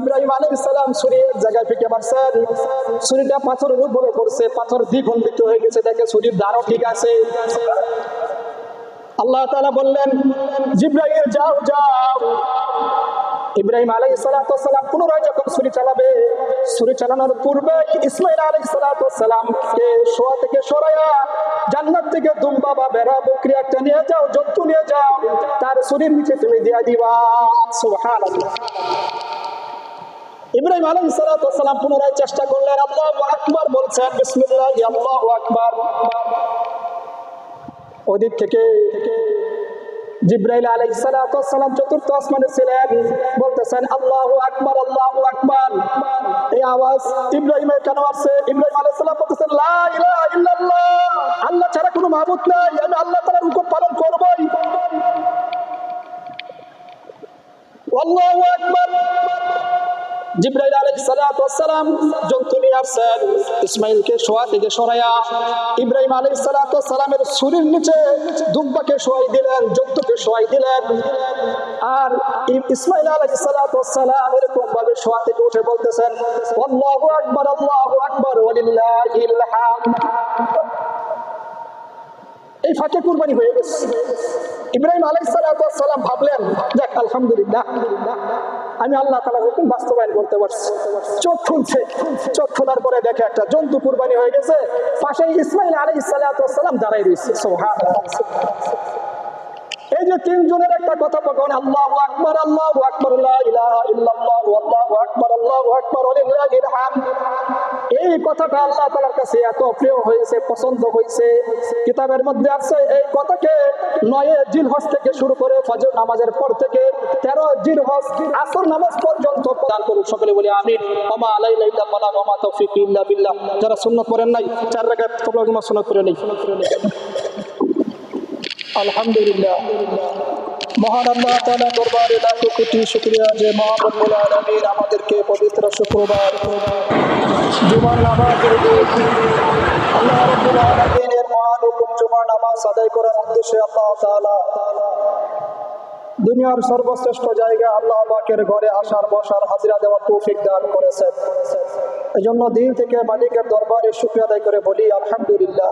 ইব্রাহিম আলী ইসলাম ছুরির জায়গায় ফিকে মারছেন। ছুরিটা পাথরের উপরে পড়ছে, পাথর দ্বিখণ্ডিত হয়ে গেছে। দেখে ছুরির দ্বারও ঠিক আছে। আল্লাহ তাআলা বললেন, জিব্রাইল, যাও যাও। ইব্রাহিম আলাই সালাম পুনরায় যখন ছুরি চালাবে, ছুরি চালানোর পূর্বে ইসমাইল আলাই সালামকে শোয়া থেকে সরাইয়া জান্নাত থেকে দুম্বা বা বেড়া বকরি একটা নিয়ে যাও, জন্তু নিয়ে যাও। তার ছুরির নিচে তুমি দিয়া দিবা। সুবহানাল্লাহ। ইব্রাহিম আলাই সালাম পুনরায় চেষ্টা করলেন, আল্লাহ আকবার, বলছেন, বিসমিল্লাহ আল্লাহ আকবার। ওদিক থেকে জিব্রাইল আলাইহিস সালাম চতুর্থ আসমানে ছিলেন, বলতেছেন, আল্লাহু আকবার আল্লাহু আকবার। এই আওয়াজ ইব্রাহিমের কেন আসছে? ইব্রাহিম আলাইহিস সালাম বলতেছেন আল্লাহ ছাড়া কোনো মাবুদ নাই, আমি আল্লাহ তাআলার হুকুম পালন করবই আল্লাহু আকবার জিব্রাইল আলাইহিস সালাতু ওয়াসসালাম জন্তু নিয়ে ইসমাইলকে শোয়া থেকে সরায়া ইব্রাহিম আলাইহিস সালাতু ওয়াসসালামের ছুরির নিচে দুব্বাকে শোয়াই দিলেন জন্তুকে শোয়াই দিলেন। আর ইসমাইল আলাইহিস সালাতু এরকম ভাবে শোয়া থেকে উঠে বলতেছেন, আল্লাহু আকবার আল্লাহু আকবার ওয়ালিল্লাহিল হামদ এই ফাঁকে কুরবানি হয়ে গেছে। ইব্রাহিম আলাইসালাম ভাবলেন, দেখ, আলহামদুলিল্লাহ। আমি আল্লাহ তালা হুকুম বাস্তবায়ন করতে পারছি। চোখ খুলছে। চোখ খোলার পরে দেখে একটা জন্তু কুরবানি হয়ে গেছে। পাশে ইসমাইল আলাই সালাম দাঁড়াই রয়েছে। এই যে তিনজনের একটা কথোপকথন আল্লাহু আকবার আল্লাহু আকবার, লা ইলাহা ইল্লাল্লাহ, আল্লাহু আকবার আল্লাহু আকবার এই কথাটা আল্লাহ তাআলার কাছে এত প্রিয় হয়েছে, পছন্দ হয়েছে। কিতাবের মধ্যে আছে, এই কথাকে নয়ে জিলহজ থেকে শুরু করে ফজর নামাজের পর থেকে তেরো জিলহজ আসর নামাজ পর্যন্ত দান করুন। সকলে বলি আমিন। ওমা আলাইনা ইল্লা বালাগ ওমা ইল্লা বিল্লাহ। যারা সুন্নাত পড়েন নাই, চার রাকাত জমা সুন্নাত পড়ে নেই। আলহামদুলিল্লাহ। মহান আল্লাহ তাআলা দরবারে লাখ কোটি শুকরিয়া যে মহাবুল আলামিন আমাদেরকে পবিত্র শুক্রবার জুমার নামাজের দিন আল্লাহ রাব্বুল আলামিনের মহান হুকুম জুমার নামাজ আদায় করার উদ্দেশ্যে আল্লাহ তাআলা দুনিয়ার সর্বশ্রেষ্ঠ জায়গা আল্লাহ পাকের ঘরে আসার, বসার, হাজিরা দেওয়ার তৌফিক দান করেছেন। এই জন্য দিন থেকে মালিকের দরবারে শুক্রিয়া আদায় করে বলি, আলহামদুলিল্লাহ।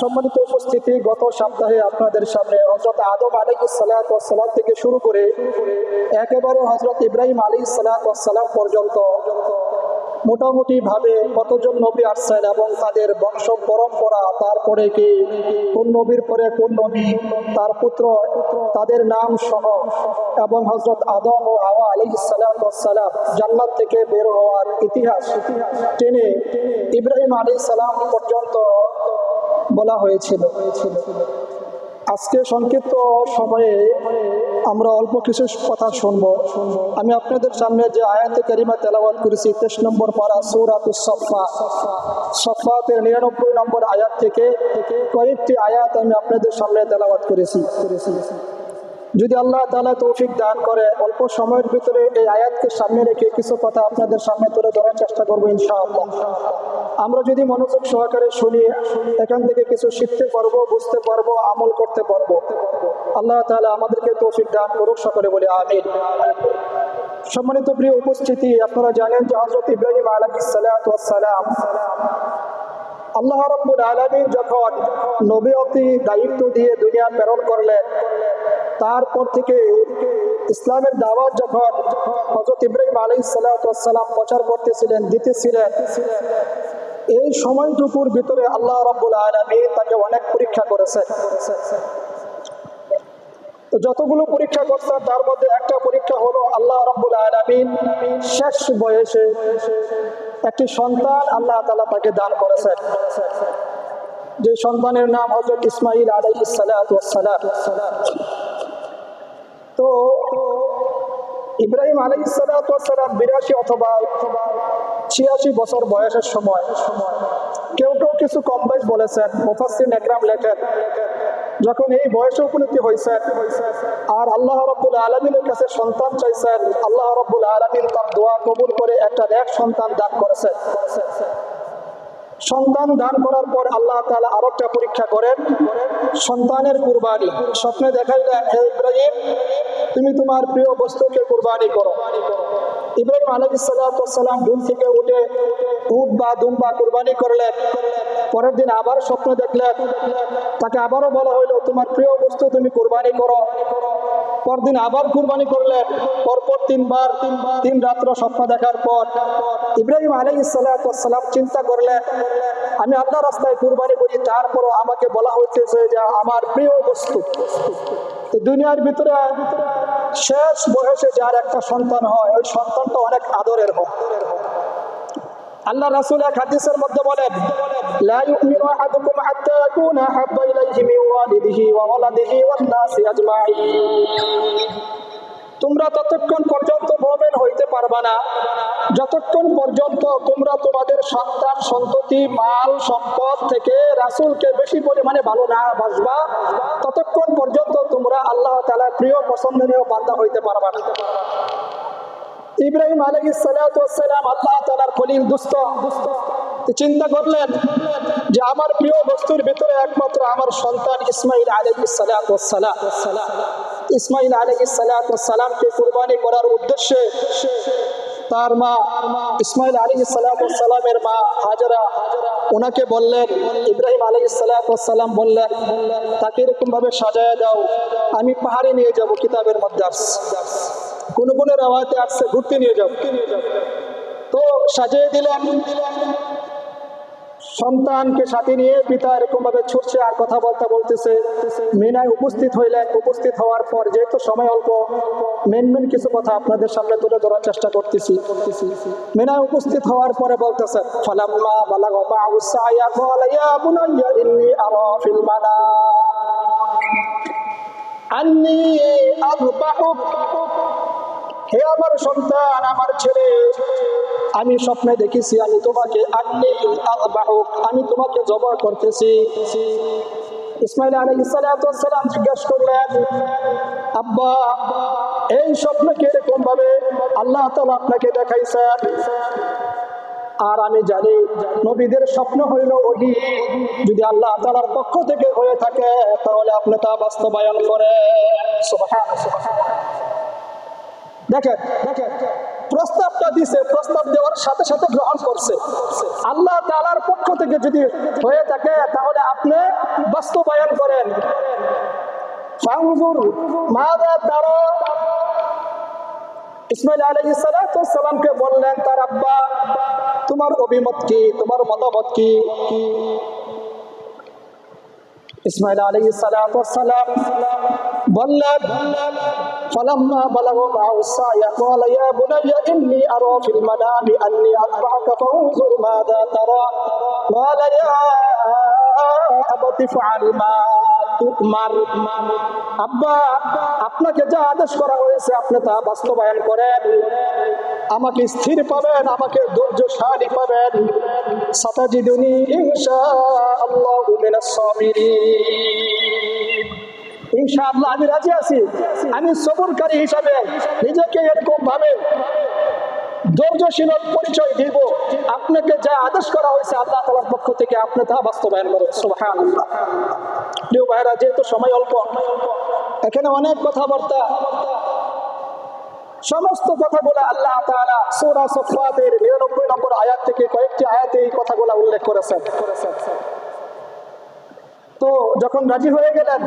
সম্মানিত উপস্থিতি, গত সপ্তাহে আপনাদের সামনে হজরত আদম আলী সালাম থেকে শুরু করে একেবারে হজরত ইব্রাহিম আলী সালাম পর্যন্ত মোটামুটি ভাবে কতজন নবী আসছেন এবং তাদের বংশ পরম্পরা, তারপরে কি কোন নবীর পরে কোন নবী, তার পুত্র, তাদের নাম সহ এবং হজরত আদম ও হাওয়া আলী সালাম জান্নাত থেকে বের হওয়ার ইতিহাস টেনে ইব্রাহিম আলী সালাম পর্যন্ত বলা হয়েছিল। আজকে সংক্ষিপ্ত সময়ে আমরা অল্প কিছু কথা শুনব। আমি আপনাদের সামনে যে আয়াতে কারিমা তেলাওয়াত করেছি, তেইশ নম্বর পারা সৌরাত সফা সফাতের নিরানব্বই নম্বর আয়াত থেকে কয়েকটি আয়াত আমি আপনাদের সামনে তেলাওয়াত করেছি করেছি। যদি আল্লাহ তাআলা তৌফিক দান করে, অল্প সময়ের ভিতরে এই আয়াতকে সামনে রেখে কিছু কথা আপনাদের সামনে তুলে ধরার চেষ্টা করব ইনশাআল্লাহ। আমরা যদি মনোযোগ সহকারে শুনি, এখান থেকে কিছু শিখতে পারব, বুঝতে পারব, আমল করতে পারব। আল্লাহ তাআলা আমাদেরকে তৌফিক দান করুক, সকলে বলে আমিন। সম্মানিত প্রিয় উপস্থিতি, আপনারা জানেন যে হজরত ইব্রাহিম আলাইহিস সালাতু ওয়াস সালাম আল্লাহ রব্বুল আলামিন যখন নবীয়তি দায়িত্ব দিয়ে দুনিয়া প্রেরণ করলেন, তারপর থেকে ইসলামের দাওয়াত যখন হজরত ইব্রাহিম আলী সালাম প্রচার করতেছিলেন, দিতেছিলেন, এই সময়টুকুর ভিতরে আল্লাহ রব্বুল আলমী তাকে অনেক পরীক্ষা করেছে তো যতগুলো পরীক্ষা করছেন তার মধ্যে একটা পরীক্ষা হলো আল্লাহ রব্বুল আলমিন শেষ বয়সে একটি সন্তান আল্লাহ তালা তাকে দান করেছেন। যে সন্তানের নাম হজরত ইসমাইল আলাই সালাম। তো ইব্রাহিম আলাই সালাম বিরাশি অথবা ছিয়াশি বছর বয়সের সময়, কেউ কেউ কিছু কম বয়স বলেছেন মুফাসিন একরাম লেখেন যখন এই বয়সে উপনীতি হয়েছেন, আর আল্লাহ রব্বুল আলমিনের কাছে সন্তান চাইছেন, আল্লাহ রব্বুল আলমিন তার দোয়া কবুল করে একটা এক সন্তান দান করেছেন। সন্তান দান করার পর আল্লাহ তাআলা আরেকটা পরীক্ষা করেন। সন্তানের কুরবানি। স্বপ্নে ইব্রাহিম, তুমি তোমার প্রিয় বস্তুকে কুরবানি করো। ইব্রাহিম আলহিসাল্লাম ঘুম থেকে উঠে উট বা দুম্বা কুরবানি করলেন। পরের দিন আবার স্বপ্ন দেখলেন, তাকে আবারও বলা হইল, তোমার প্রিয় বস্তু তুমি কুরবানি করো। পরদিন আবার কুরবানি করলেন। পরপর তিনবার, তিন রাত্র স্বপ্ন দেখার পর ইব্রাহিম আলী সাল্লাম চিন্তা করলেন, আমি আল্লাহ রাস্তায় কুরবানি করি, তারপরও আমাকে বলা হইতেছে যে আমার প্রিয় বস্তু। দুনিয়ার ভিতরে শেষ বয়সে যার একটা সন্তান হয়, ওই সন্তানটা অনেক আদরের হয়। আল্লাহ রাসূল এক হাদিসের মধ্যে বলেন, লা ইউমিনু আহাদুকুম হাত্তা ইয়াকুনা ইলাইহি মিন ওয়ালিদিহি ওয়া ওয়ালাদিহি ওয়ান নাসি আজমাইন তোমরা ততক্ষণ পর্যন্ত মুমিন হইতে পারবা না। যতক্ষণ পর্যন্ত তোমরা তোমাদের সন্তান, সন্ততি, মাল, সম্পদ থেকে রাসূলকে বেশি পরিমাণে ভালো না বাসবা, ততক্ষণ পর্যন্ত তোমরা আল্লাহ তাআলার প্রিয়, পছন্দনীয় বান্দা হইতে পারবা না। ইব্রাহিম আলহ সালাম, আল্লাহ তালার খলিল দুস্ত চিন্তা করলেন যে আমার প্রিয় বস্তুর ভিতরে একমাত্র আমার সন্তান ইসমাইল আলহ সালাম। ইসমাইল আলহ সালামকে কুরবানি করার উদ্দেশ্যে তার মা ইসমাইল আলী সালামের মা হাজারা, ওনাকে বললেন, ইব্রাহিম আলী সালাম বললেন তাকে এরকম ভাবে সাজায় দাও, আমি পাহাড়ে নিয়ে যাব, কিতাবের মধ্যে কোন কোন রেওয়াতে আসছে, ঘুরতে নিয়ে যাও। তো সাজিয়ে দিলেন। সন্তানকে সাথে নিয়ে পিতা এরকম ভাবে ছুটছে আর কথা বলতে বলতেছে। মিনায় উপস্থিত হইলেন। উপস্থিত হওয়ার পর যেহেতু সময় অল্প মেন মেন কিছু কথা আপনাদের সামনে তুলে ধরার চেষ্টা করতেছি। মিনায় উপস্থিত হওয়ার পরে বলতেছে, ফালাম্মা হে আমার সন্তান, আমার ছেলে, আমি স্বপ্নে দেখেছি, আমি তোমাকে আন্নি আযবাহুক আমি তোমাকে জবা করতেছি। ইসমাইল আলাইহিস সালাম জিজ্ঞেস করলেন, আব্বা, এই স্বপ্নকে এরকম ভাবে আল্লাহ তাআলা আপনাকে দেখাইছেন? আর আমি জানি নবীদের স্বপ্ন হইল ওহি। যদি আল্লাহ তাআলার পক্ষ থেকে হয়ে থাকে, তাহলে আপনি তা বাস্তবায়ন করে দেখেন দেখেন, প্রস্তাবটা দিছে, প্রস্তাব দেওয়ার সাথে সাথে গ্রহণ করছে। আল্লাহ তাআলার পক্ষ থেকে যদি হয়ে থাকে, তাহলে আপনি বাস্তবায়ন করেন। বললেন, তার আব্বা, তোমার অভিমত কি? তোমার মতামত কি? إسماعيل عليه الصلاة والسلام. ضلت فلما بلغوا معه السعي قال يا بني إني أرى في المنام أني أتبعك فانظر ماذا ترى. قال يا أبت افعل ما আব্বা, আপনাকে যা আদেশ করা হয়েছে, আপনি তা বাস্তবায়ন করেন। আমাকে স্থির পাবেন, আমাকে ধৈর্যশালী পাবেন। সাতাজিদুনি ইনশাআল্লাহু মিনাস ইনশাআল্লাহ আমি রাজি আছি। আমি সবরকারী হিসাবে নিজেকে এরকম ভাবে ধৈর্যশীল পরিচয় দিব। আপনাকে যা আদেশ করা হয়েছে আল্লাহ তালার পক্ষ থেকে আপনি তা বাস্তবায়ন করেন। প্রিয় ভাইরা যেহেতু সময় অল্প, এখানে অনেক কথাবার্তা। সমস্ত কথাগুলো আল্লাহ সফাতের 99 নম্বর আয়াত থেকে কয়েকটি আয়াতে এই কথাগুলো উল্লেখ করেছেন। তো যখন রাজি হয়ে গেলেন,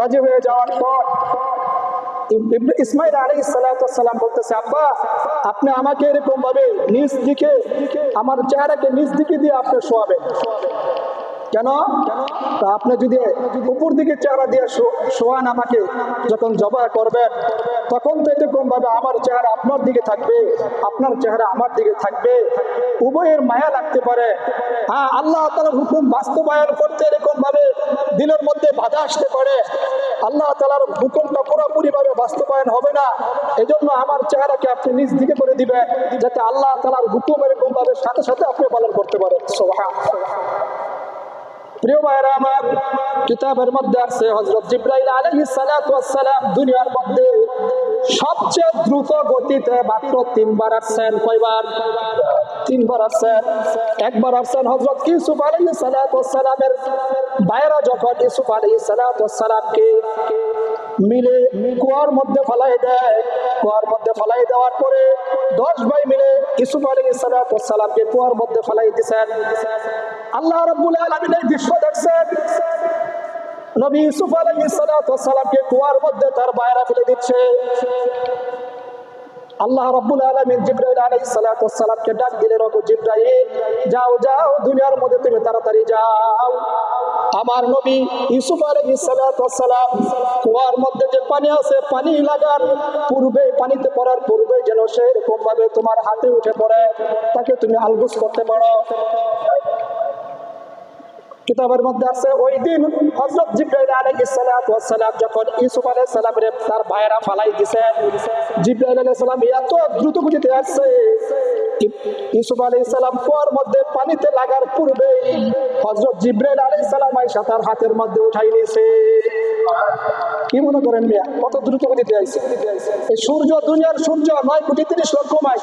রাজি হয়ে যাওয়ার পর ইসমাইল আলী সালাম বলতেছে, আব্বা, আপনি আমাকে এরকম ভাবে নিজ দিকে, আমার চেহারাকে নিজ দিকে দিয়ে আপনি শোয়াবেন। কেন? তা আপনি যদি উপর দিকে চেহারা দিয়ে শোয়ান আমাকে, যখন জবা করবেন, তখন তো এরকম ভাবে আমার চেহারা আপনার দিকে থাকবে, আপনার চেহারা আমার দিকে থাকবে। উভয়ের মায়া লাগতে পারে। হ্যাঁ আল্লাহ তালার হুকুম বাস্তবায়ন করতে এরকম ভাবে দিলের মধ্যে বাধা আসতে পারে। আল্লাহ তালার হুকুমটা পুরোপুরি ভাবে বাস্তবায়ন হবে না। এজন্য আমার চেহারাকে আপনি নিজ দিকে করে দিবেন, যাতে আল্লাহ তালার হুকুম এরকম ভাবে সাথে সাথে আপনি পালন করতে পারেন। সোহা প্রিয় ভাইরা আমার কিতাবের মধ্যে আছে হজরত জিব্রাইল ওয়াস সালাম দুনিয়ার মধ্যে সবচেয়ে দ্রুত গতিতে মাত্র তিনবার আসছেন কয়বার? তিনবার আসছেন। একবার আসছেন হজরত ইউসুফ আলী সালাতামের বাইরা যখন ইউসুফ আলী সালামকে মিলে কুয়ার মধ্যে ফলাই দেয়। কুয়ার মধ্যে ফলাই দেওয়ার পরে দশ ভাই মিলে ইসুফ আলী সালামকে কুয়ার মধ্যে ফলাই দিচ্ছেন আল্লাহ রব্বুল আলমিন এই দৃশ্য দেখছেন। নবী ইসুফ আলী সালামকে কুয়ার মধ্যে তার বাইরা ফেলে দিচ্ছে। আল্লাহ রব্বুল আলমিন জিব্রাইল আলাইহিস সালাতু ওয়াস সালামকে ডাক দিলেন, ওগো জিব্রাইল, যাও যাও, দুনিয়ার মধ্যে তুমি তাড়াতাড়ি যাও। আমার নবী ইউসুফ ওয়াস সালাম কুয়ার মধ্যে যে পানি আছে, পানি লাগার পূর্বে, পানিতে পড়ার পূর্বে যেন সে এরকম ভাবে তোমার হাতে উঠে পড়ে, তাকে তুমি আলগুস করতে পারো। কিতাবের মধ্যে আছে, ওই দিন হজরত জিব্রাইল আলাইহিস সালাতু ওয়াস সালাম যখন ইউসুফ আলাইহিস সালামের তার ভাইরা ফালাই দিছে, জিব্রাইল আলাইহিস সালাম এত দ্রুত গতিতে আসছে। ইউসুফ আলাইহিস সালাম কুয়ার মধ্যে পানিতে লাগার পূর্বে হজরত জিব্রাইল আলাইহিস সালাম আয়েশা তার হাতের মধ্যে উঠাই নিয়েছে। কি মনে করেন মিয়া, কত দ্রুত গতিতে এই সূর্য, দুনিয়ার সূর্য নয় কোটি তিরিশ লক্ষ মাইল।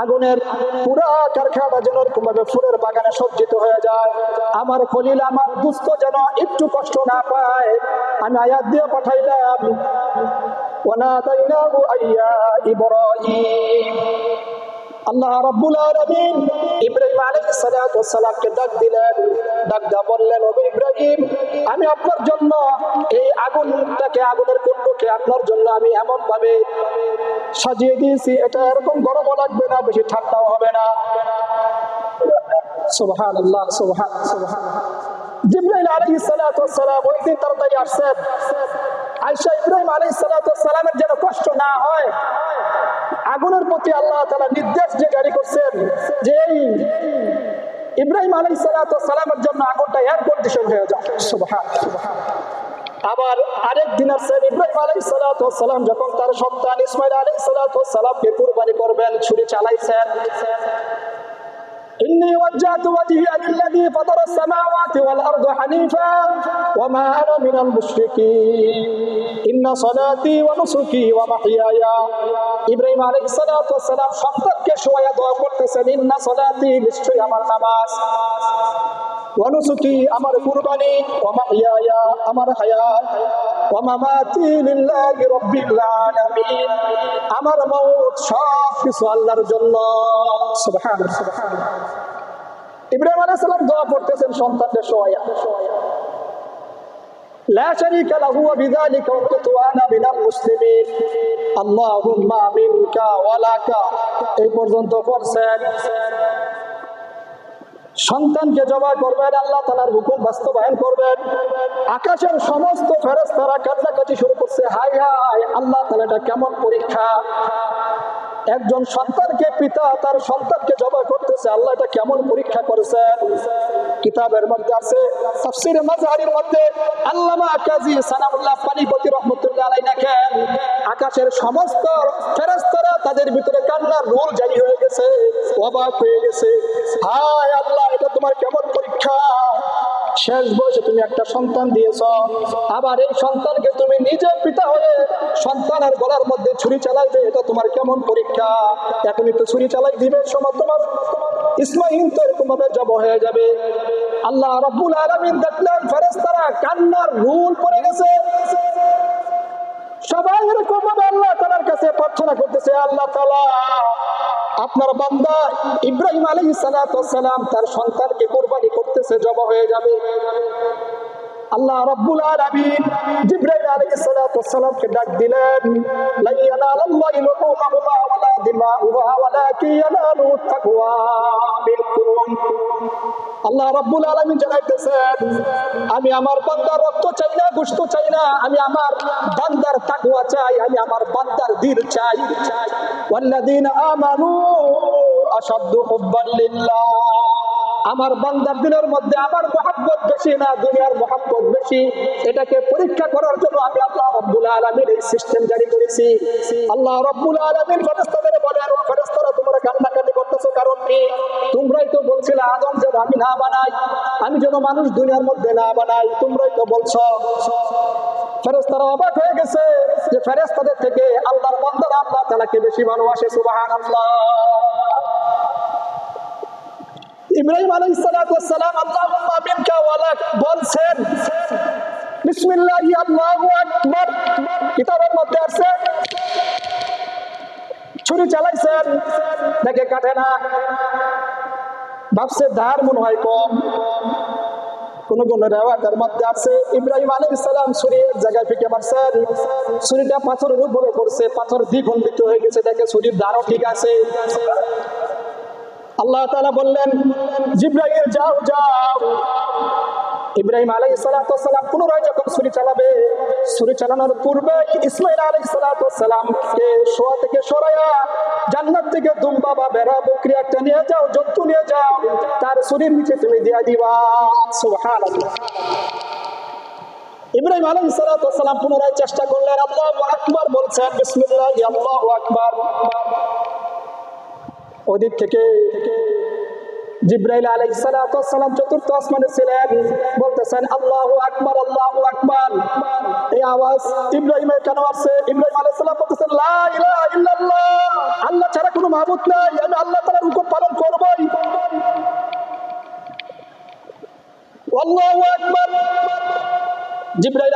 আগুনের পুরা কারখানা যেন কোনোভাবে ফুলের বাগানে সজ্জিত হয়ে যায়। আমার খলিল, আমার দুস্থ যেন একটু কষ্ট না পায়। আমি আয়াত দিয়ে পাঠাইলাম। ওনা তাইনা ইব্রাহিম। আল্লাহ রাব্বুল আলামিন ইব্রাহিম আলাইহিস সালাতু ওয়াস সালামকে ডাক দিলেন, ডাক দা বললেন ও ইব্রাহিম, আমি আপনার জন্য এই আগুনটাকে, আগুনের কুণ্ডকে আপনার জন্য আমি এমন ভাবে সাজিয়ে দিয়েছি। এটা এরকম গরমও লাগবে না, বেশি ঠান্ডাও হবে না। সুবহানাল্লাহ, সুবহান সুবহান। জিবরাইল আলাইহিস সালাতু ওয়াস সালাম ওই দিন তাড়াতাড়ি আসছেন। আয়েশা ইব্রাহিম ওয়াস সালামের যেন কষ্ট না হয়, আগুনের প্রতি আল্লাহ তাআলা নির্দেশ যে জারি করছেন যে এই ইব্রাহিম ওয়াস সালামের জন্য আগুনটা এয়ার কন্ডিশন হয়ে যায় আবার আরেক দিন আসছেন ইব্রাহিম ওয়াস সালাম যখন তার সন্তান ইসমাইল ওয়াস সালামকে কুরবানি করবেন, ছুরি চালাইছেন إني وجهت وجهي للذي فطر السماوات والأرض حنيفا وما أنا من المشركين. إن صلاتي ونسكي ومحياي. إبراهيم عليه الصلاة والسلام شفتك شوية وقلت إن صلاتي نشتري أمر حماس. ونسكي أمر قرباني ومحياي أمر حياة. আমার হায়াত ওয়া মামাতি লিল্লাহি রাব্বিল আলামিন আমার মউত সব কিছু আল্লাহর জন্য সুবহানাল্লাহ সুবহানাল্লাহ ইব্রাহিম আলাইহিস সালাম দোয়া করতেছেন সন্তানদের শোয়া لا شريك له وبذلك أمرت وأنا من المسلمين اللهم منك ولك এই পর্যন্ত করছেন সন্তানকে জবা করবেন, আল্লাহ তালার হুকুম বাস্তবায়ন করবেন। আকাশের সমস্ত ফেরস্তারা তারা কান্নাকাটি শুরু করছে, হাই হাই, আল্লাহ তালা এটা কেমন পরীক্ষা? একজন সন্তানকে পিতা তার সন্তানকে জবাই করতেছে, আল্লাহ এটা কেমন পরীক্ষা করেছেন কিতাবের মধ্যে আছে তাফসীরে মাজহারির মধ্যে, আল্লামা কাজী সানাউল্লাহ পানিপতি রহমতুল্লাহ আলাই দেখেন আকাশের সমস্ত ফেরেশতারা তাদের ভিতরে কান্নার রোল জারি হয়ে গেছে, অবাক হয়ে গেছে। হায় আল্লাহ, এটা তোমার কেমন পরীক্ষা? শেষ বয়সে তুমি একটা সন্তান দিয়েছ। আবার এই সন্তানকে তুমি নিজের পিতা হয়ে সন্তানের গলার মধ্যে ছুরি চালাইবে, এটা তোমার কেমন পরীক্ষা? এখনই তো ছুরি চালাই দিবে, সময় তোমার ইসমাইল তো এরকম ভাবে জব হয়ে যাবে। আল্লাহ রব্বুল আলমিন দেখলেন ফেরেস্তারা কান্নার রুল পড়ে গেছে। সবাই এরকম ভাবে আল্লাহ তালার কাছে প্রার্থনা করতেছে আল্লাহ তালা আপনার বান্দা ইব্রাহিম আলী সালাম তার সন্তানকে কোরবানি করতেছে জমা হয়ে যাবে। আল্লাহ রাব্বুল আলামিন জিবরাইল আলাইহিস সালাতু ওয়াসসালামকে ডাক দিলেন লা ইয়ানালাল্লাহু লুহুমুহুমা ওয়ালা দিমাউহা ওয়ালাকিন ইয়ানালু তাকওয়া মিনকুম আল্লাহ রাব্বুল আলামিন জানাইতেছেন, আমি আমার বান্দার রক্ত চাই না, গোশত চাই না, আমি আমার বান্দার তাকওয়া চাই, আমি আমার বান্দার দিল চাই। ওয়াল্লাযীনা আমানু আশাদ্দু হুব্বান লিল্লাহ। আমার বান্দার দিনের মধ্যে আমার মহাব্বত বেশি না দুনিয়ার মহাব্বত বেশি। এটাকে পরীক্ষা করার জন্য আমি আল্লাহ রব্বুল আলমীর এই সিস্টেম জারি করেছি। আল্লাহ রব্বুল আলমীর ফেরেস্তাদের ও ফেরেস্তারা তোমরা কান্নাকাটি করতেছো কারণ কি? তোমরাই তো বলছিলে আদম যেন আমি না বানাই, আমি যেন মানুষ দুনিয়ার মধ্যে না বানাই, তোমরাই তো বলছো। ফেরেস্তারা অবাক হয়ে গেছে যে ফেরেস্তাদের থেকে আল্লাহর বান্দারা আল্লাহ তালাকে বেশি ভালোবাসে সুবাহান আল্লাহ ইব্রাহিম ওয়াস সালাম আল্লাহুম্মা মিনকা ওয়ালাক বলছেন, বিসমিল্লাহি আল্লাহু আকবার। কিতাবের মধ্যে ছুরি চালাইছেন, দেখে কাটে না। ভাবছে ধার মনে হয় কম। কোন কোন রেওয়াতের মধ্যে আছে, ইব্রাহিম আলাইহিস সালাম ছুরি এক জায়গায় ফিকে মারছেন। ছুরিটা পাথরের উপরে পড়ছে, পাথর দ্বিখণ্ডিত হয়ে গেছে, দেখে ছুরির ধারও ঠিক আছে। আল্লাহ তাআলা বললেন, জিব্রাইল, যাও যাও। ইব্রাহিম আলাই সালাম পুনরায় যখন ছুরি চালাবে, ছুরি চালানোর পূর্বে ইসমাইল আলাই সালামকে শোয়া থেকে সরাইয়া জান্নাত থেকে দুম্বা বা বেড়া বকরি একটা নিয়ে যাও, জন্তু নিয়ে যাও, তার ছুরির নিচে তুমি দিয়া দিবা। সুবহানাল্লাহ। ইব্রাহিম আলাই সালাম পুনরায় চেষ্টা করলেন, আল্লাহ আকবার, বলছেন, বিসমিল্লাহ, আল্লাহ আকবার। ওদিক থেকে জিব্রাইল আলাইহিসসালাম চতুর্থ আসমানে ছিলেন বলতেছেন, আল্লাহু আকবার আল্লাহু আকবার। এই আওয়াজ ইব্রাহিমের কেন আসছে? ইব্রাহিম আলাইহিস সালাম বলতেছেন আল্লাহ ছাড়া কোনো মাবুদ নাই, আমি আল্লাহ তাআলার হুকুম পালন করবই। আল্লাহু আকবার। জিব্রাইল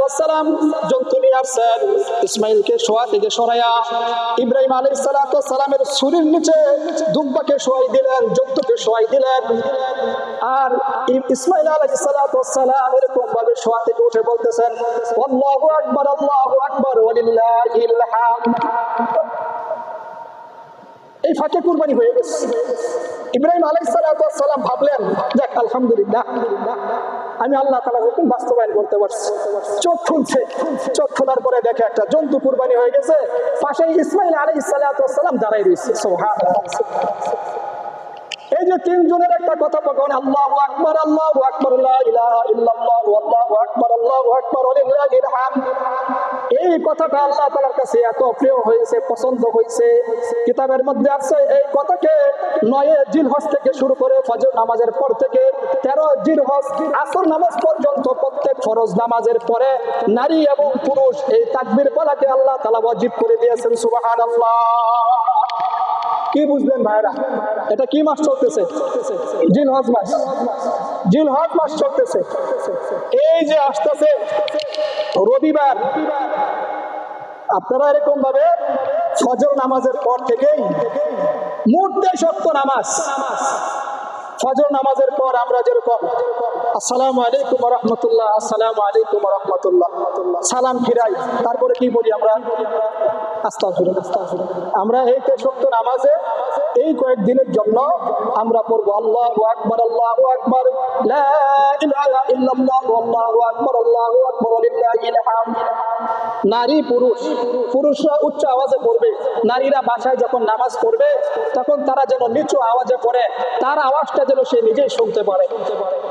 ওয়াসসালাম জন্তু নিয়ে আসছেন ইসমাইলকে শোয়া থেকে সরায়া ইব্রাহিম ওয়াসসালামের নিচে দুব্বাকে শোয়াই দিলেন শোয়াই দিলেন। আর ইসমাইল সালাতু এরকম ভাবে শোয়া থেকে উঠে বলতেছেন এই ফাঁকে কুরবানি হয়ে গেছে। ইব্রাহিম আলাইসালাম ভাবলেন, দেখ, আলহামদুলিল্লাহ। আমি আল্লাহ তালা হুকুম বাস্তবায়ন করতে পারছি। চোখ খুলছে। চোখ খোলার পরে দেখে একটা জন্তু কুরবানি হয়ে গেছে। পাশে ইসমাইল আলী সালাম দাঁড়াই রয়েছে। এই যে তিনজনের একটা কথোপকথন আল্লাহু আকবার আল্লাহু আকবার, লা ইলাহা আকবার, আল্লাহু আকবার, ওয়ালিল্লাহিল হামদ। এই কথাটা আল্লাহ তালার কাছে এত প্রিয় হয়েছে, পছন্দ হয়েছে। কিতাবের মধ্যে আছে এই কথাকে জিল হস থেকে শুরু করে ফজর নামাজের পর থেকে তেরো জিল হস আসর নামাজ পর্যন্ত প্রত্যেক ফরজ নামাজের পরে নারী এবং পুরুষ এই তাকবির বলাকে আল্লাহ তালা ওয়াজিব করে দিয়েছেন, সুবহানাল্লাহ। কি বুঝবেন ভাইরা? এটা কি মাস চলতেছে? জিল হজ মাস। জিল হজ মাস চলতেছে। এই যে আসতেছে রবিবার। আপনারা এরকম ভাবে ফজর নামাজের পর থেকেই মুহূর্তে সত্য নামাজ। ফজর নামাজের পর আমরা যেরকম, আসসালামু আলাইকুম রহমতুল্লাহ, আসসালামু আলাইকুম রহমতুল্লাহ, সালাম ফিরাই, তারপরে কি বলি আমরা। আমরা এই নামাজে, এই কয়েকদিনের জন্য আমরা পড়ব, আল্লাহ আকবর আল্লাহ আকবর নারী পুরুষ, পুরুষরা উচ্চ আওয়াজে পড়বে, নারীরা বাসায় যখন নামাজ পড়বে, তখন তারা যেন নিচু আওয়াজে পড়ে, তার আওয়াজটা যেন সে নিজেই শুনতে পারে।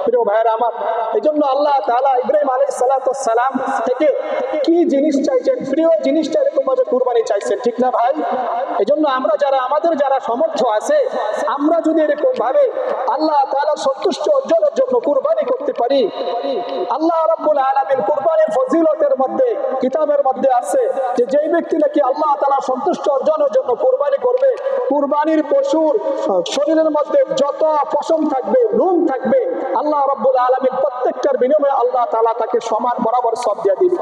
প্রিয় ভাইয়েরা আমার এই জন্য আল্লাহ তাআলা ইব্রাহিম আলাইহিস সালাম থেকে কি জিনিস চাইছেন, প্রিয় জিনিসটা এরকম ভাবে কুরবানি চাইছেন, ঠিক না ভাই? এই জন্য আমরা যারা, আমাদের যারা সমর্থ আছে, আমরা যদি এরকম ভাবে আল্লাহ তাআলা সন্তুষ্ট অর্জনের জন্য কুরবানি করতে পারি, আল্লাহ রাব্বুল আলামিন কুরবানির ফজিলতের মধ্যে, কিতাবের মধ্যে আছে যে যেই ব্যক্তি নাকি আল্লাহ তাআলা সন্তুষ্ট অর্জনের জন্য কুরবানি করবে, কুরবানির পশুর শরীরের মধ্যে যত পশম থাকবে নুন থাকবে। আল্লাহ রাব্বুল আলামিন প্রত্যেকটার বিনিময়ে আল্লাহ তাআলা তাকে সমান বরাবর সব দিয়ে দিবে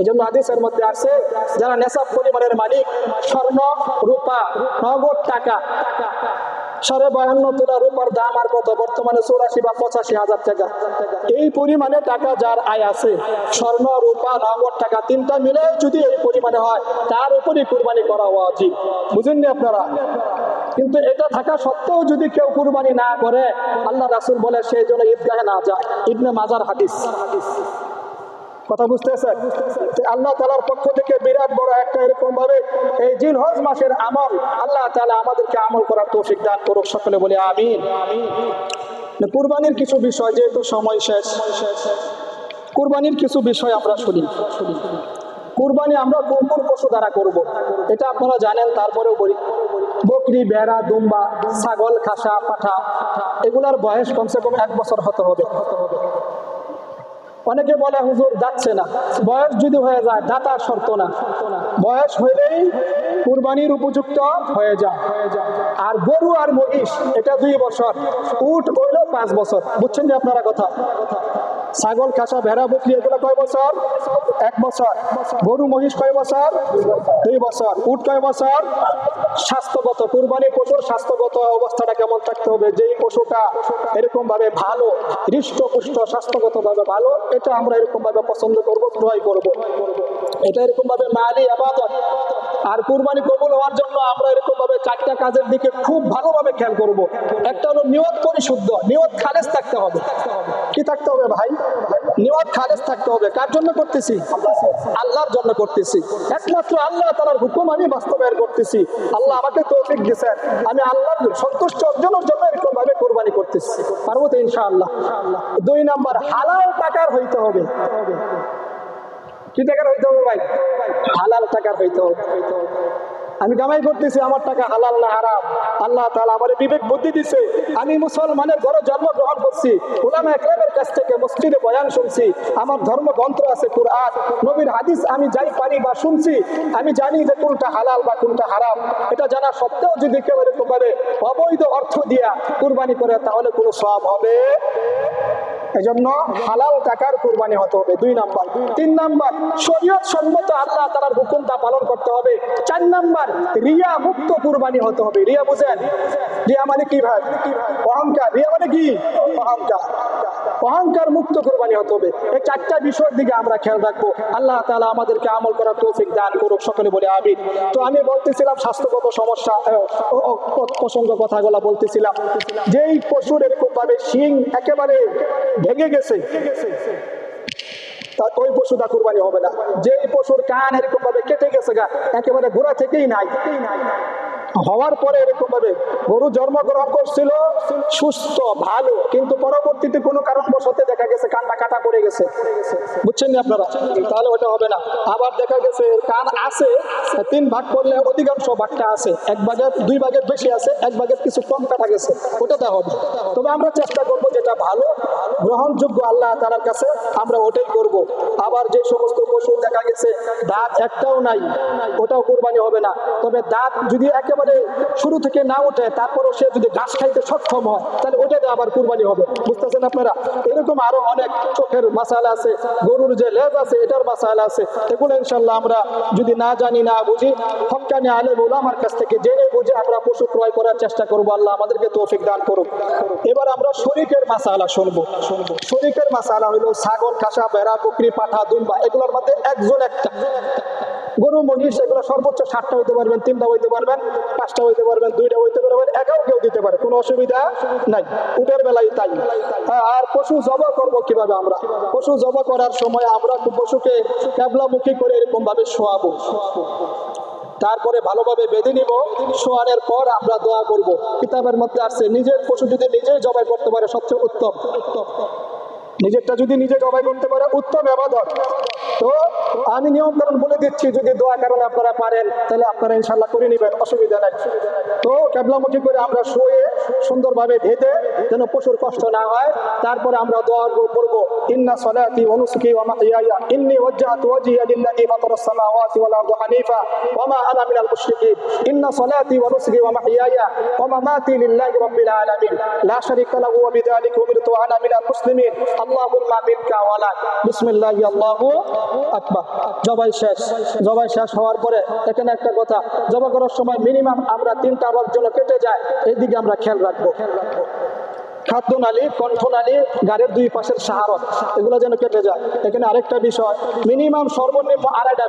এই জন্য আদেশের মধ্যে আছে, যারা নেশাব পরিমাণের মালিক, স্বর্ণ, রূপা, নগদ টাকা, সাড়ে বায়ান্ন তোলা রূপার দাম আর কত, বর্তমানে চৌরাশি বা পঁচাশি হাজার টাকা। এই পরিমাণে টাকা যার আয় আছে, স্বর্ণ, রূপা, নগদ টাকা, তিনটা মিলে যদি এই পরিমাণে হয়, তার উপরই কুরবানি করা হওয়া উচিত বুঝেননি আপনারা? কিন্তু এটা থাকা সত্ত্বেও যদি কেউ কুরবানি না করে, আল্লাহ রাসূল বলে সেই জন্য ঈদগাহে না যায়। ইবনে মাজার হাদিস। কুরবানির কিছু বিষয়, যেহেতু সময় শেষ, কুরবানির কিছু বিষয় আমরা শুনি। কুরবানি আমরা কোন কোন পশু দ্বারা করব। এটা আপনারা জানেন, তারপরেও বলি। বকরি, বেড়া, দুম্বা, ছাগল, খাসা, পাঠা, এগুলার বয়স কমসে কম এক বছর হতে হবে। অনেকে বলে, হুজুর, যাচ্ছে না। বয়স যদি হয়ে যায় দাতা শর্ত না। বয়স হইলেই কুরবানির উপযুক্ত হয়ে যায় আর গরু আর মহিষ, এটা দুই বছর। উট হইল পাঁচ বছর। বুঝছেন যে আপনারা কথা? ছাগল, কাঁচা ভেড়া, বকরি, এগুলো কয় বছর? এক বছর। গরু, মহিষ কয় বছর? দুই বছর। উট কয় বছর? স্বাস্থ্যগত, কুরবানি পশুর স্বাস্থ্যগত অবস্থাটা কেমন থাকতে হবে? যেই পশুটা এরকম ভাবে ভালো হৃষ্টপুষ্ট স্বাস্থ্যগত ভাবে ভালো, এটা আমরা এরকম ভাবে পছন্দ করব, ক্রয় করব। এটা এরকম ভাবে মালি, আবাদত আর কুরবানি কবুল হওয়ার জন্য আমরা এরকম ভাবে চারটা কাজের দিকে খুব ভালোভাবে খেয়াল করব। একটা হলো নিয়ত পরিশুদ্ধ নিয়ত খালেজ থাকতে হবে। কি থাকতে হবে ভাই? নিয়ত খালেজ থাকতে হবে। কার জন্য করতেছি? আল্লাহর জন্য করতেছি। একমাত্র আল্লাহ তালার হুকুম আমি বাস্তবায়ন করতেছি। আল্লাহ আমাকে তৌফিক দিয়েছেন। আমি আল্লাহর সন্তুষ্ট অর্জনের জন্য এরকম ভাবে কোরবানি করতেছি। পারব তো ইনশাআল্লাহ? দুই নাম্বার, হালাল টাকার হইতে হবে। কি টাকার হইতে হবে ভাই? হালাল টাকার হইতে হবে। আমি কামাই করতেছি, আমার টাকা হালাল না হারাম। আল্লাহ তাআলা আমার বিবেক বুদ্ধি দিছে। আমি মুসলমানের ঘরে জন্মগ্রহণ করছি। ওলামা একরামের কাছ থেকে মসজিদে বয়ান শুনছি। আমার ধর্মগ্রন্থ আছে কুরআন। নবীর হাদিস আমি যাই পারি বা শুনছি, আমি জানি যে কোনটা হালাল বা কোনটা হারাম। এটা জানা সত্ত্বেও যদি কেউ এরকম ভাবে অবৈধ অর্থ দিয়া কুরবানি করে, তাহলে কোনো সব হবে? এজন্য হালাল টাকার কুরবানি হতে হবে দুই নাম্বার তিন নাম্বার শরীয়ত সম্মত আল্লাহ তালার হুকুমটা পালন করতে হবে চার নাম্বার রিয়া মুক্ত কুরবানি হতে হবে রিয়া বুঝেন রিয়া মানে কি ভাই অহংকার রিয়া মানে কি অহংকার অহংকার মুক্ত কুরবানি হতে হবে এই চারটা বিষয়ের দিকে আমরা খেয়াল রাখব আল্লাহ তাআলা আমাদেরকে আমল করার তৌফিক দান করুক সকলে বলে আমিন তো আমি বলতেছিলাম স্বাস্থ্যগত সমস্যা প্রসঙ্গ কথাগুলো বলতেছিলাম যেই পশুর এরকম ভাবে শিং একেবারে ভেঙে গেছে। ওই পশুটা কুরবানি হবে না। যে পশুর কান এরকম ভাবে কেটে গেছে গা, একেবারে গোড়া থেকেই নাই নাই। হওয়ার পরে এরকম ভাবে গরু জন্মগ্রহণ করছিল, সুস্থ, ভালো, কিন্তু পরবর্তীতে কোনো কারণবশতে দেখা গেছে কানটা কাটা পড়ে গেছে। বুঝছেন আপনারা? তাহলে ওটা হবে না। আবার দেখা গেছে কান আছে, তিন ভাগ করলে অধিকাংশ ভাগটা আছে। এক ভাগের, দুই ভাগের বেশি আছে, এক ভাগের কিছু কম কাটা গেছে। ওটাতে হবে। তবে আমরা চেষ্টা করব যেটা ভালো, গ্রহণযোগ্য আল্লাহ তালার কাছে আমরা ওটাই করব। আবার যে সমস্ত পশু দেখা গেছে, দাঁত একটাও নাই, ওটাও কোরবানি হবে না। তবে দাঁত যদি একেবারে শুরু থেকে না ওঠে তারপরও সে যদি ঘাস খাইতে সক্ষম হয়, তাহলে ওটাতে আবার কুরবানি হবে। বুঝতেছেন আপনারা? এরকম আরও অনেক চোখের মাসালা আছে, গরুর যে লেজ আছে, এটার মাসালা আছে। এগুলো ইনশাল্লাহ আমরা যদি না জানি, না বুঝি, হকানি আলে বলো আমার কাছ থেকে জেনে বুঝে আমরা পশু ক্রয় করার চেষ্টা করব। আল্লাহ আমাদেরকে তৌফিক দান করুক। এবার আমরা শরীকের মাসালা শুনব। শুনব শরীকের মাসালা হলো ছাগল, খাসা বেড়া বকরি, পাঠা, দুম্বা, এগুলোর মধ্যে একজন একটা। গরু মহিষ এগুলো সর্বোচ্চ সাতটা হইতে পারবেন তিনটা হইতে পারবেন পাঁচটা হইতে পারবেন দুইটা হইতে পারবেন একাও কেউ দিতে পারে কোনো অসুবিধা নাই। উটের বেলায় তাই। হ্যাঁ, আর পশু জবা করব কীভাবে আমরা? পশু জবা করার সময় আমরা পশুকে ক্যাবলামুখী করে এরকম ভাবে শোয়াবো। তারপরে ভালোভাবে বেঁধে নিব। শোয়ানোর পর আমরা দোয়া করব। কিতাবের মধ্যে আসছে নিজের পশু যদি নিজেই জবাই করতে পারে সবচেয়ে উত্তম উত্তম। নিজেরটা যদি নিজে জবাই করতে পারে, উত্তম আবাদত। তো আমি নিয়ম কারণ বলে দিচ্ছি, যদি দোয়া কারণে আপনারা পারেন, তাহলে আপনারা ইনশাল্লাহ করে নেবেন, অসুবিধা নাই। তো ক্যাবলামুখী করে আমরা শুয়ে সুন্দরভাবে ভেদে যেন পশুর কষ্ট না হয়, তারপরে আমরা দোয়া করব, ইন্না সলাতি অনুসুকি ওয়া ইন্নি ওয়াজ্জাহতু ওয়াজহিয়া লিল্লাযী ফাতারাস সামাওয়াতি ওয়াল আরদি হানিফা, ওয়া মা আনা মিনাল মুশরিকিন। ইন্না সলাতি ওয়া নুসুকি ওয়া মাহইয়ায়া, ওয়া মামাতি লিল্লাহি রাব্বিল আলামিন। লা শারীকা লাহু ওয়া বিযালিকা উমিরতু ওয়া আনা মিনাল মুসলিমিন। জবাই শেষ। হওয়ার পরে এখানে একটা কথা করার সময় মিনিমাম আমরা তিনটা রক যেন কেটে যায় এইদিকে আমরা খেয়াল রাখব। খাদ্য নালী কণ্ঠনালী, গাড়ির দুই পাশের সাহারত এগুলো যেন কেটে যায়। এখানে আরেকটা বিষয়, মিনিমাম সর্বনিম্ন আড়াইটা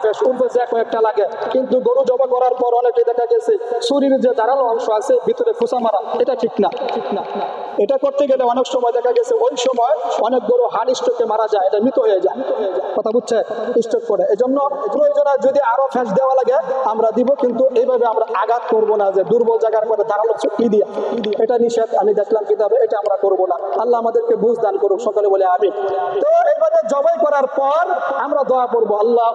যে কয়েকটা লাগে। কিন্তু গরু জবা করার পর অনেকে দেখা গেছে শরীরের যে দাঁড়ানো অংশ আছে, ভিতরে ফুসা মারা, এটা ঠিক না। ঠিক না এটা করতে গেলে অনেক সময় দেখা গেছে, ওই সময় অনেক গরু হার্ট স্ট্রোকে মারা যায়, এটা মৃত হয়ে যায়। কথা বুঝছে? স্ট্রোক করে। এই জন্য প্রয়োজনে যদি আরও ফ্যাস দেওয়া লাগে, আমরা দিব, কিন্তু এইভাবে আমরা আঘাত করব না যে দুর্বল জায়গার পরে দাঁড়ানো ই দিয়া। এটা নিষেধ, আমি দেখলাম কিতাবে, এটা আমরা করব না। আল্লাহ আমাদেরকে বুঝ দান করুক, সকালে বলে আমি জবাই করার পর আমরা দোয়া করব আল্লাহ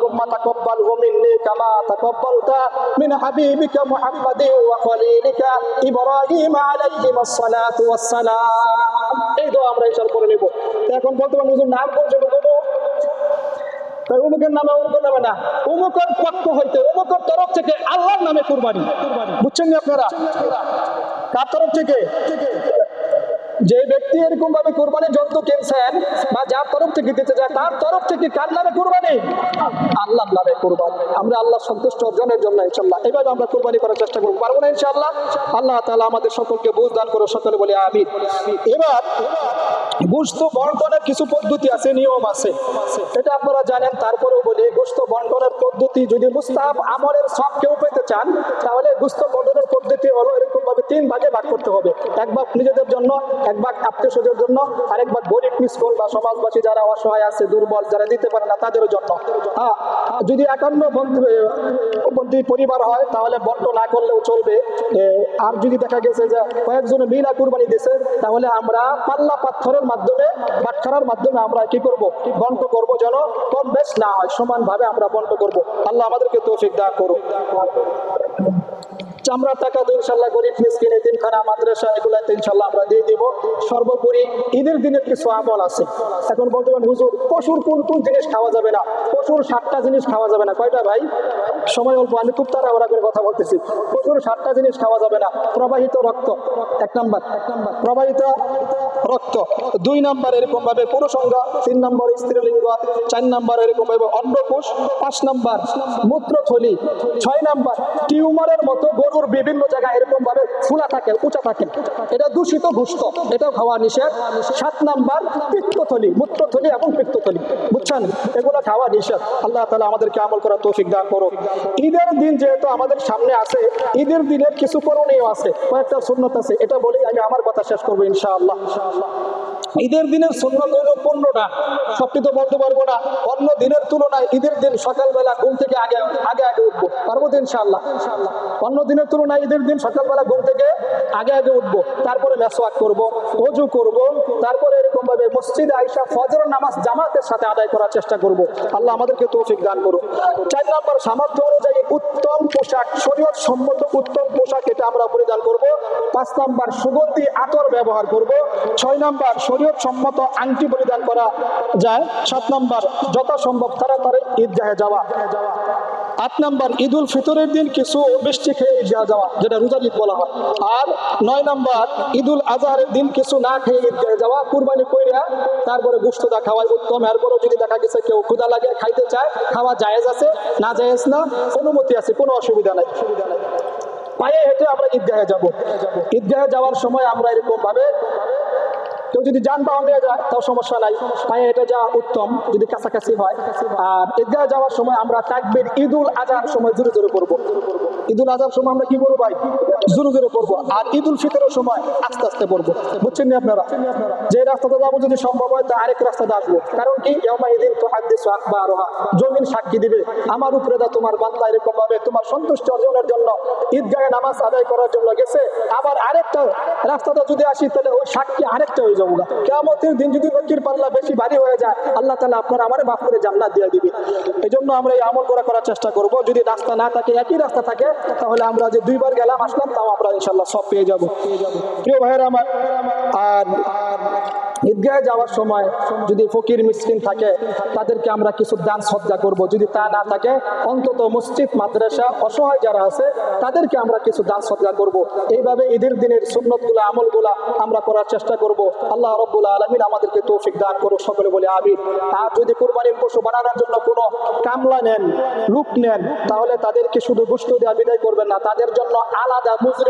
এই দোয়া আমরা করে নিব। এখন নাম তাই নামে উমুকের নামে না পক্ষ হইতে তরফ থেকে আল্লাহর নামে কুরবানি। বুঝছেন আপনারা? কার তরফ থেকে? যে ব্যক্তি এরকম ভাবে কোরবানি জন্তু কিনছেন বা যার তরফ থেকে দিতে যায় তার তরফ থেকে কার নামে কোরবানি? আল্লাহর নামে কোরবানি। আমরা আল্লাহ সন্তুষ্ট অর্জনের জন্য ইনশাল্লাহ এভাবে আমরা কোরবানি করার চেষ্টা করব। পারব না ইনশাল্লাহ আল্লাহ তাআলা আমাদের সকলকে বুঝ দান করে সকলে বলে আমি এবার গোস্ত বন্টনের কিছু পদ্ধতি আছে, নিয়ম আছে। এটা আপনারা জানেন, তারপরেও বলি, গোস্ত বন্টনের পদ্ধতি যদি মুস্তাহাব আমলের সব কেউ পেতে চান, তাহলে গোস্ত বন্টনের পদ্ধতি হলো এরকম ভাবে তিন ভাগে ভাগ করতে হবে। এক ভাগ নিজেদের জন্য এক ভাগ আত্মীয় স্বজনের জন্য আরেক ভাগ গরিব মিসকুল বা সমাজবাসী যারা অসহায় আছে, দুর্বল যারা দিতে পারে না তাদের জন্য। হ্যাঁ যদি একান্ন বন্ধু বন্ধু পরিবার হয়, তাহলে বন্ট না করলেও চলবে। আর যদি দেখা গেছে যে কয়েকজনে মিলা কুরবানি দিছে তাহলে আমরা পাল্লা পাথরের মাধ্যমে বাটখারার মাধ্যমে আমরা কি করব? বন্ট করব যেন কম বেশ না হয়, সমানভাবে আমরা বন্ট করব। আল্লাহ আমাদেরকে তৌফিক দান করুক। চামড়া টাকা তো ইনশাল্লাহ গরিব কিনে তিনখানা মাদ্রাসা, এগুলাতে ইনশাল্লাহ আমরা দিয়ে দিব। সর্বোপরি ঈদের দিনের কিছু আমল আছে। এখন বলতে পারেন হুজুর, পশুর কোন কোন জিনিস খাওয়া যাবে না? পশুর সাতটা জিনিস খাওয়া যাবে না। কয়টা ভাই? সময় অল্প, আমি খুব তাড়াহুড়া করে কথা বলতেছি। পশুর সাতটা জিনিস খাওয়া যাবে না। প্রবাহিত রক্ত এক নাম্বার এক নাম্বার। প্রবাহিত রক্ত। দুই নাম্বার এরকম ভাবে পুরুষঙ্গ তিন নাম্বার স্ত্রীলিঙ্গ, চার নাম্বার এরকম ভাবে অন্নকোষ পাঁচ নাম্বার মূত্রথলি, ছয় নাম্বার টিউমারের মতো গরুর বিভিন্ন জায়গায় এরকম ভাবে ফুলা থাকে, উঁচা থাকে। এটা দূষিত ঘুষ্ট, এটাও খাওয়া নিষেধ। সাত নাম্বার পিত্তথলি, মূত্রথলি এবং পিত্তথলি, বুঝছেন? এগুলো খাওয়া নিষেধ। আল্লাহ তালা আমাদেরকে আমল করার তৌফিক দান করুক। ঈদের দিন যেহেতু আমাদের সামনে আছে, ঈদের দিনের কিছু করণীয় আছে, কয়েকটা সুন্নত আছে, এটা বলেই আমি আমার কথা শেষ করব ইনশাআল্লাহ। ঈদের দিনের সুন্নত হইল পনেরোটা, সবটি তো বলতে পারব না। অন্য দিনের তুলনায় ঈদের দিন সকালবেলা ঘুম থেকে আগে আগে আগে উঠবো। পারব তো ইনশাআল্লাহ? অন্য দিনের তুলনায় ঈদের দিন সকালবেলা ঘুম থেকে আগে আগে উঠবো। তারপরে মেসওয়াক করব অজু করব, তারপরে এরকম ভাবে মসজিদে আইসা ফজর নামাজ জামাতের সাথে আদায় করার চেষ্টা করব। আল্লাহ আমাদেরকে তৌফিক দান করুন চার নম্বর, সামর্থ্য উত্তম পোশাক, শরীয়ত সম্মত উত্তম পোশাক এটা আমরা পরিধান করব। পাঁচ নাম্বার, সুগন্ধি আতর ব্যবহার করব। ছয় নাম্বার, শরীয়ত সম্মত আংটি পরিধান করা যায়। সাত নাম্বার, যথাসম্ভব তাড়াতাড়ি ঈদগাহে যাওয়া। আট নাম্বার ঈদ উল ফিতরের দিন কিছু মিষ্টি খেয়ে ঈদগাহ যাওয়া, যেটা রোজার ঈদ বলা হয়। আর নয় নাম্বার ঈদ উল আজহারের দিন কিছু না খেয়ে ঈদগাহে যাওয়া, কুরবানি কইরা তারপরে গোস্তটা খাওয়াই উত্তম। এরপরেও যদি দেখা গেছে কেউ ক্ষুদা লাগে, খাইতে চায়, খাওয়া জায়েজ আছে, না জায়েজ না, অনুমতি আছে, কোনো অসুবিধা নাই। অসুবিধা নাই পায়ে হেঁটে আমরা ঈদগাহে যাব। ঈদগাহে যাওয়ার সময় আমরা এরকম ভাবে কেউ যদি যানবাহন নিয়ে যায়, তাও সমস্যা নাই। পায়ে হেঁটে যাওয়া উত্তম, যদি কাছাকাছি হয়। আর ঈদগাহে যাওয়ার সময় আমরা তাকবির ঈদুল আজহার সময় জোরে জোরে পড়ব। ঈদুল আজহার সময় আমরা কি করব ভাই? জোরে জোরে পড়ব। আর ঈদুল ফিতরের সময় আস্তে আস্তে পড়ব। বুঝছেন নি আপনারা? যে রাস্তাতে যাব যদি সম্ভব হয়, তা আরেক রাস্তাতে আসব। কারণ কি? ঈদিন তো হাদিস আকবার জমিন সাক্ষী দিবে। আমার উপরে দা তোমার বান্দা এরকম ভাবে তোমার সন্তুষ্টি অর্জনের জন্য ঈদগাহে নামাজ আদায় করার জন্য গেছে। আবার আরেকটা রাস্তাতে যদি আসি, তাহলে ওই সাক্ষী আরেকটা হয়ে যাব কেমতের দিন যদি নকির পাল্লা বেশি ভারী হয়ে যায়, আল্লাহ তালা আপনার আমার মাফ করে জান্নাত দিয়ে দিবে। এই জন্য আমরা এই আমল করা করার চেষ্টা করব। যদি রাস্তা না থাকে, একই রাস্তা থাকে, তাহলে আমরা যে দুইবার গেলাম, আসলাম, তাও আমরা ইনশাল্লাহ সব পেয়ে যাব। প্রিয় ভাইয়ের আমার, আর ঈদগাহে যাওয়ার সময় যদি ফকির মিসকিন থাকে, তাদেরকে আমরা কিছু দান শ্রদ্ধা করব। যদি তা না থাকে, অন্তত মসজিদ, মাদ্রাসা, অসহায় যারা আছে, তাদেরকে আমরা কিছু দান শ্রদ্ধা করব। এইভাবে ঈদের দিনের সুন্নতগুলো, আমলগুলা আমরা করার চেষ্টা করব। আল্লাহ রব্বুল আলমিন আমাদেরকে তৌফিক দান করুক সকলে বলে আমি আর যদি কোরবানির পশু বানানোর জন্য কোনো কামলা নেন, লুক নেন, তাহলে তাদেরকে শুধু গুষ্ট দেওয়া বিদায় করবেন না। তাদের জন্য আলাদা মুজরি